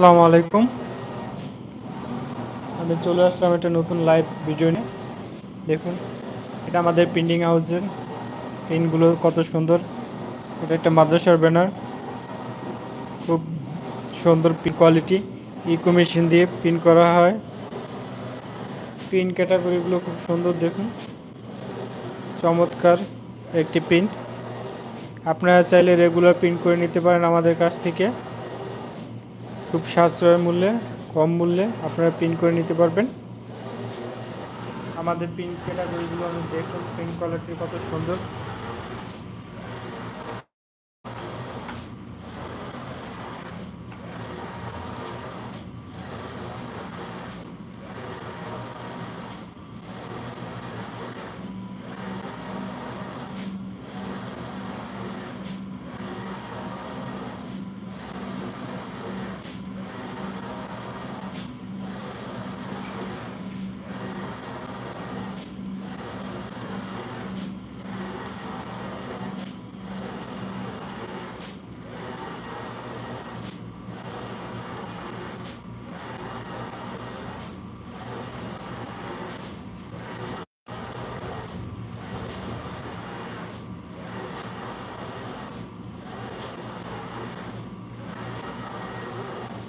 আসসালামু আলাইকুম। আমি চলে আসলাম একটা নতুন লাইভ ভিডিও নিয়ে। দেখুন, এটা আমাদের প্রিন্টিং হাউসের পিনগুলো কত সুন্দর। এটা একটা মাদ্রাসার ব্যানার খুব সুন্দর কোয়ালিটি ইকো মেশিন দিয়ে প্রিন্ট করা হয়। প্রিন্ট ক্যাটাগরিগুলো খুব সুন্দর, দেখুন। চমৎকার একটি প্রিন্ট আপনারা চাইলে রেগুলার প্রিন্ট করে নিতে পারেন আমাদের কাছ থেকে। খুব সাশ্রয় মূল্যে, কম মূল্যে আপনারা প্রিন্ট করে নিতে পারবেন। আমাদের প্রিন্ট ক্যাটাগরিগুলো আমি দেখুন প্রিন্ট কোয়ালিটি কত সুন্দর।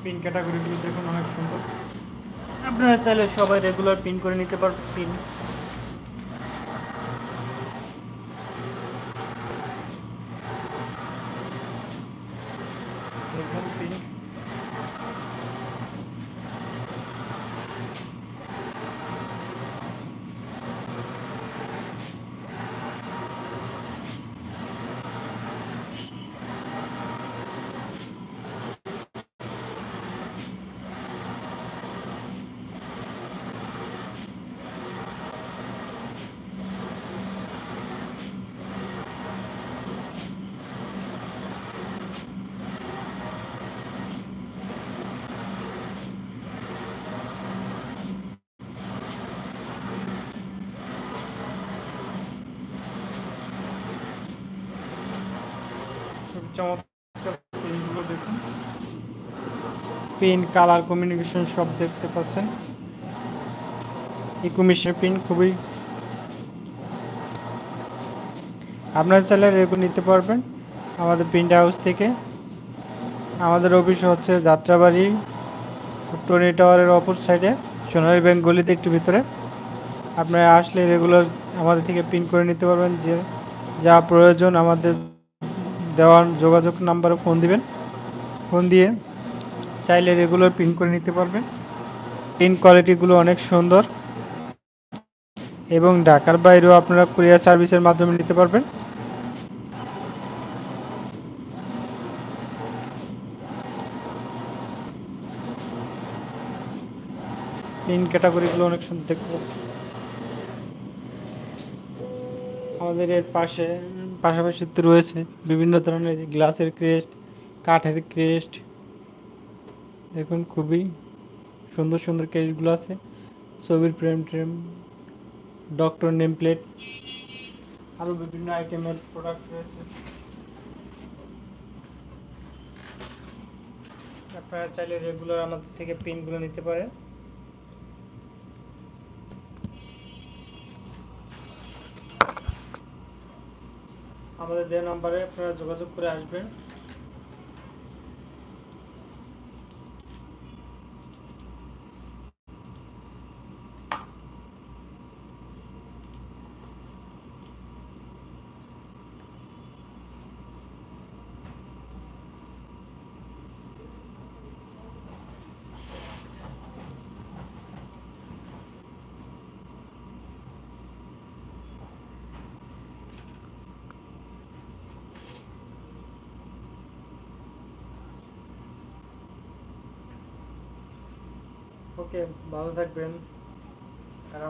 পিন ক্যাটাগরিগুলো দেখুন অনেক সুন্দর। আপনারা চাইলে সবাই রেগুলার পিন করে নিতে পারবেন পিন দেখুন পিন চমৎকার পিন, কালার কমিউনিকেশন সব দেখতে পাচ্ছেন। ইকুমিশনের পিন খুবই আপনারা চাইলে রেগু নিতে পারবেন আমাদের প্রিন্ট হাউস থেকে। আমাদের অফিস হচ্ছে যাত্রাবাড়ি, টনি টাওয়ারের অপর সাইডে, সোনালী ব্যাংক গলিতে একটু ভিতরে। আপনারা আসলে রেগুলার আমাদের থেকে প্রিন্ট করে নিতে পারবেন যে যা প্রয়োজন আমাদের দেওয়ার যোগাযোগ নাম্বারে ফোন দিবেন। ফোন দিয়ে চাইলে রেগুলার প্রিন্ট করে নিতে পারবেন। প্রিন্ট কোয়ালিটিগুলো অনেক সুন্দর। এবং ঢাকার বাইরেও আপনারা কুরিয়ার সার্ভিসের মাধ্যমে নিতে পারবেন। প্রিন্ট ক্যাটাগরিগুলো অনেক সুন্দর দেখতে আমাদের এর পাশে পাশাপাশি তো রয়েছে বিভিন্ন ধরনের গ্লাসের ক্রেস্ট, কাঠের ক্রেস্ট। দেখুন, খুবই সুন্দর সুন্দর ক্রেস্টগুলো আছে। ছবির ফ্রেম ট্রেম ডক্টর নেম প্লেট আরও বিভিন্ন আইটেমের প্রোডাক্ট রয়েছে। আপনারা চাইলে রেগুলার আমাদের থেকে পিনগুলো নিতে পারেন। আমাদের দেওয়া নাম্বারে আপনারা যোগাযোগ করে আসবেন। ওকে ভালো থাকবেন। আর